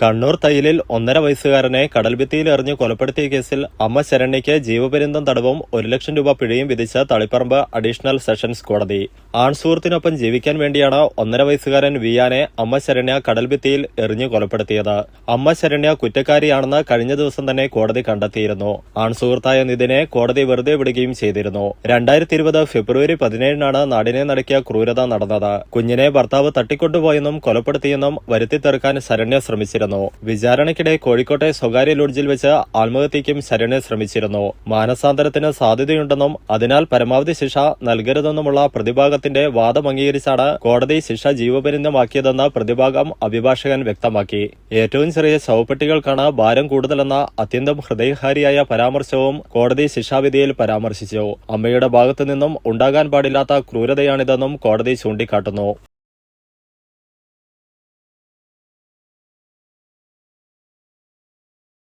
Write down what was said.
കണ്ണൂർ തയ്യലിൽ ഒന്നര വയസ്സുകാരനെ കടൽഭിത്തിയിൽ എറിഞ്ഞ് കൊലപ്പെടുത്തിയ കേസിൽ അമ്മ ശരണ്യയ്ക്ക് ജീവപര്യന്തം തടവും ഒരു ലക്ഷം രൂപ പിഴയും വിധിച്ച തളിപ്പറമ്പ് അഡീഷണൽ സെഷൻസ് കോടതി. ആൺസുഹൃത്തിനൊപ്പം ജീവിക്കാൻ വേണ്ടിയാണ് ഒന്നര വയസ്സുകാരൻ വിയാനെ അമ്മ ശരണ്യ കടൽഭിത്തിയിൽ എറിഞ്ഞു കൊലപ്പെടുത്തിയത്. അമ്മ ശരണ്യ കുറ്റക്കാരിയാണെന്ന് കഴിഞ്ഞ ദിവസം തന്നെ കോടതി കണ്ടെത്തിയിരുന്നു. ആൺസുഹൃത്തായ നിതിനെ കോടതി വെറുതെ വിടുകയും ചെയ്തിരുന്നു. രണ്ടായിരത്തി ഇരുപത് ഫെബ്രുവരി പതിനേഴിനാണ് നാടിനെ നടക്കിയ ക്രൂരത നടന്നത്. കുഞ്ഞിനെ ഭർത്താവ് തട്ടിക്കൊണ്ടുപോയെന്നും കൊലപ്പെടുത്തിയെന്നും വരുത്തി തീർക്കാൻ ശരണ്യ ശ്രമിച്ചിരുന്നു. വിചാരണയ്ക്കിടെ കോഴിക്കോട്ടെ സ്വകാര്യ ലോഡ്ജിൽ വെച്ച് ആത്മഹത്യയ്ക്കും ശരണെ ശ്രമിച്ചിരുന്നു. മാനസാന്തരത്തിന് സാധ്യതയുണ്ടെന്നും അതിനാൽ പരമാവധി ശിക്ഷ നൽകരുതെന്നുമുള്ള പ്രതിഭാഗത്തിന്റെ വാദം അംഗീകരിച്ചാണ് കോടതി ശിക്ഷ ജീവപര്യന്തമാക്കിയതെന്ന് പ്രതിഭാഗം അഭിഭാഷകൻ വ്യക്തമാക്കി. ഏറ്റവും ചെറിയ ശവപ്പെട്ടികൾക്കാണ് ഭാരം കൂടുതലെന്ന അത്യന്തം ഹൃദയഹാരിയായ പരാമർശവും കോടതി ശിക്ഷാവിധിയിൽ പരാമർശിച്ചു. അമ്മയുടെ ഭാഗത്തു നിന്നും ഉണ്ടാകാൻ പാടില്ലാത്ത ക്രൂരതയാണിതെന്നും കോടതി ചൂണ്ടിക്കാട്ടുന്നു.